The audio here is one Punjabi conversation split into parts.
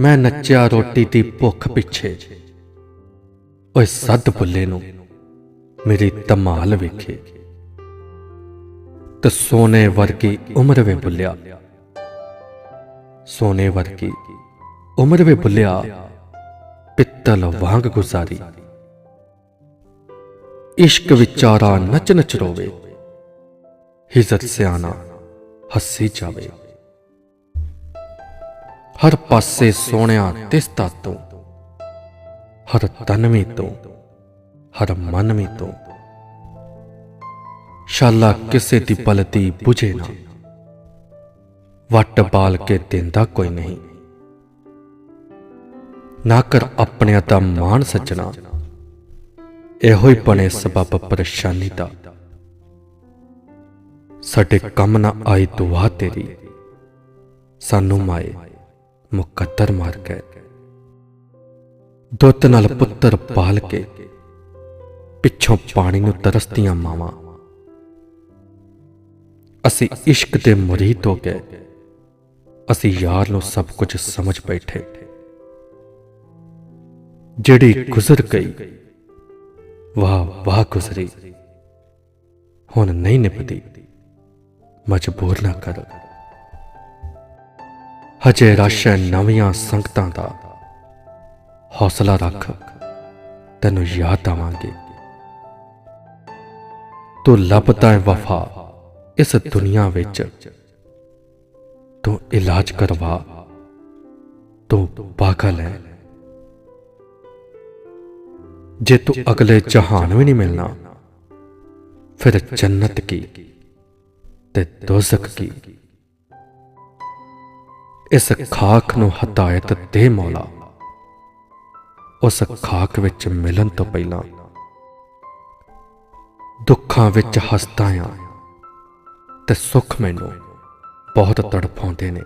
ਮੈਂ ਨੱਚਿਆ ਰੋਟੀ ਦੀ ਭੁੱਖ ਪਿੱਛੇ। ਓਏ ਸੱਦ ਬੁੱਲੇ ਨੂੰ, ਮੇਰੀ ਧਮਾਲ ਵੇਖੇ। ਤੇ ਸੋਨੇ ਵਰਗੀ ਉਮਰ ਵੇ ਬੁੱਲਿਆ ਸੋਨੇ ਵਰਗੀ ਉਮਰ ਵੇ ਬੁੱਲਿਆ ਪਿੱਤਲ ਵਾਂਗ ਗੁਜ਼ਾਰੀ। ਇਸ਼ਕ ਵਿਚਾਰਾ ਨਚ ਨਚ ਰੋਵੇ ਹਿਜ਼ਤ ਸਿਆਣਾ ਹੱਸੀ ਜਾਵੇ। ਹਰ ਪਾਸੇ ਸੋਹਣਿਆ ਤਿਸਤਾ ਤੋਂ, ਹਰ ਤਨਵੀ ਤੋਂ, ਹਰ ਮਨਵੀ ਤੋਂ। ਸ਼ਾਲਾ ਕਿਸੇ ਦੀ ਪਲਤੀ 부ਝੇ ਨਾ, ਵੱਟ ਬਾਲ ਕੇ ਦਿੰਦਾ ਕੋਈ ਨਹੀਂ। ਨਾ ਕਰ ਆਪਣਿਆਂ ਦਾ ਮਾਣ ਸੱਜਣਾ, ਇਹੋ ਹੀ ਬਣੇ ਸਬਬ ਪਰੇਸ਼ਾਨੀ ਦਾ। ਸਾਡੇ ਕੰਮ ਨਾ ਆਈ ਦੁਆ ਤੇਰੀ, ਸਾਨੂੰ ਮਾਏ। ਮੁਕੱਦਰ ਮਾਰ ਗਏ ਦੁੱਤ ਨਾਲ ਪੁੱਤਰ ਪਾਲ ਕੇ ਪਿੱਛੋਂ ਪਾਣੀ ਨੂੰ ਤਰਸਦੀਆਂ ਮਾਵਾਂ। ਅਸੀਂ ਇਸ਼ਕ ਦੇ ਮੁਰੀਦ ਹੋ ਗਏ। ਅਸੀਂ ਯਾਰ ਨੂੰ ਸਭ ਕੁਝ ਸਮਝ ਬੈਠੇ। ਜਿਹੜੀ ਗੁਜ਼ਰ ਗਈ, ਵਾਹ ਵਾਹ ਗੁਜ਼ਰੀ। ਹੁਣ ਨਹੀਂ ਨਿਭਦੀ। ਮਜਬੂਰ ਨਾ ਕਰ। ਹਜੇ ਰਾਸ਼ਾ ਨਵੀਆਂ ਸੰਗਤਾਂ ਦਾ। ਹੌਸਲਾ ਰੱਖ, ਤੈਨੂੰ ਯਾਦ ਆਵਾਂਗੇ। ਤੂੰ ਲੱਭਦਾ ਹੈ ਵਫਾ ਇਸ ਦੁਨੀਆ ਵਿੱਚ। ਤੂੰ ਇਲਾਜ ਕਰਵਾ, ਤੂੰ ਪਾਗਲ ਹੈ। ਜੇ ਤੂੰ ਅਗਲੇ ਜਹਾਨ ਵੀ ਨਹੀਂ ਮਿਲਣਾ, ਫਿਰ ਜੰਨਤ ਕੀ ਤੇ ਦੋਜ਼ਖ ਕੀ? ਇਸ ਖਾਕ ਨੂੰ ਹਦਾਇਤ ਦੇ ਮੌਲਾ। ਉਸ ਖਾਕ ਵਿੱਚ ਮਿਲਣ ਤੋਂ ਪਹਿਲਾਂ ਦੁੱਖਾਂ ਵਿੱਚ ਹੱਸਦਾ ਆ ਤੇ ਸੁੱਖ ਮੈਨੂੰ ਬਹੁਤ ਤੜਫਾਉਂਦੇ ਨੇ।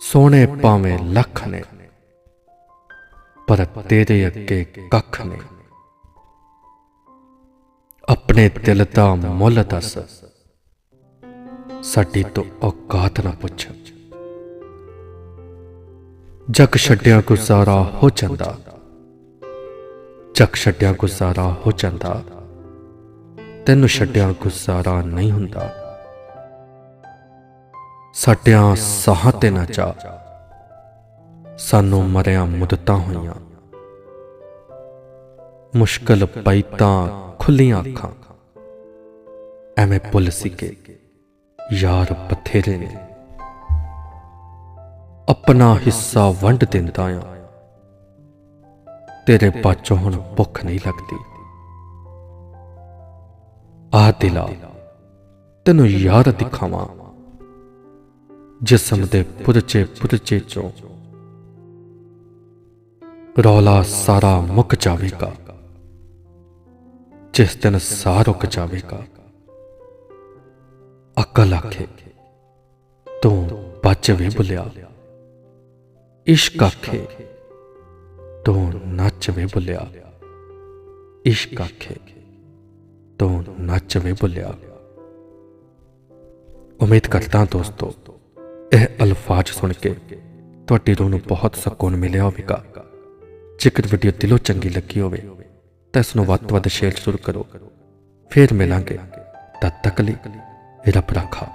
ਸੋਹਣੇ ਭਾਵੇਂ ਲੱਖ ਨੇ, ਪਰ ਤੇਰੇ ਅੱਗੇ ਕੱਖ ਨੇ। ਆਪਣੇ ਦਿਲ ਦਾ ਮੁੱਲ ਦੱਸ। ਸਾਡੀ ਤੋਂ ਔਕਾਤ ਨਾ ਪੁੱਛ। ਜਗ ਛੱਡਿਆ ਗੁਜ਼ਾਰਾ ਹੋ ਜਾਂਦਾ। ਜਗ ਛੱਡਿਆ ਗੁਜ਼ਾਰਾ ਹੋ ਜਾਂਦਾ। ਤੈਨੂੰ ਛੱਡਿਆ ਗੁਜ਼ਾਰਾ ਨਹੀਂ ਹੁੰਦਾ। ਸਾਡਿਆਂ ਸਾਹਾਂ ਤੇ ਨਾ ਚਾ ਸਾਨੂੰ ਮਰਿਆ ਮੁਦਤਾਂ ਹੋਈਆਂ। ਮੁਸ਼ਕਲ ਪਈ ਤਾਂ ਖੁੱਲੀਆਂ ਅੱਖਾਂ। ਐਵੇਂ ਭੁੱਲ ਸਿੱਕੇ ਯਾਰ ਬਥੇਰੇ ਨੇ। ਆਪਣਾ ਹਿੱਸਾ ਵੰਡ ਦਿੰਦਾ ਆ। ਤੇਰੇ ਪਾਚੋਂ ਹੁਣ ਭੁੱਖ ਨਹੀਂ ਲੱਗਦੀ। ਆ ਦਿਲਾ, ਤੈਨੂੰ ਯਾਰ ਦਿਖਾਵਾਂ। ਜਿਸਮ ਦੇ ਪੁਰਚੇ ਪੁਰਚੇ ਚੋਂ ਰੌਲਾ ਸਾਰਾ ਮੁੱਕ ਜਾਵੇਗਾ। ਜਿਸ ਦਿਨ ਸਾਰ ਰੁਕ ਜਾਵੇਗਾ। ਅਕਲ ਆਖੇ, ਤੂੰ ਬਚ ਬੁਲਿਆ ਇਸ਼ਕ ਆਖੇ, ਤੂੰ ਨੱਚ ਬੁਲਿਆ ਇਸ਼ਕ ਆਖੇ, ਤੂੰ ਨੱਚ ਬੁਲਿਆ ਉਮੀਦ ਕਰਦਾ ਦੋਸਤੋ, ਇਹ ਅਲਫਾਜ਼ ਸੁਣ ਕੇ ਤੁਹਾਡੀ ਰੂਹ ਨੂੰ ਬਹੁਤ ਸਕੂਨ ਮਿਲਿਆ ਹੋਵੇਗਾ। ਜੇਕਰ ਵੀਡੀਓ ਦਿਲੋਂ ਚੰਗੀ ਲੱਗੀ ਹੋਵੇ, ਤਾਂ ਇਸ ਨੂੰ ਵੱਧ ਤੋਂ ਵੱਧ ਸ਼ੇਅਰ ਜ਼ਰੂਰ ਕਰੋ। ਫੇਰ ਮਿਲਾਂਗੇ ਤਦ ਤੱਕ ਲਈ। ਰੱਬ ਰੱਖਾ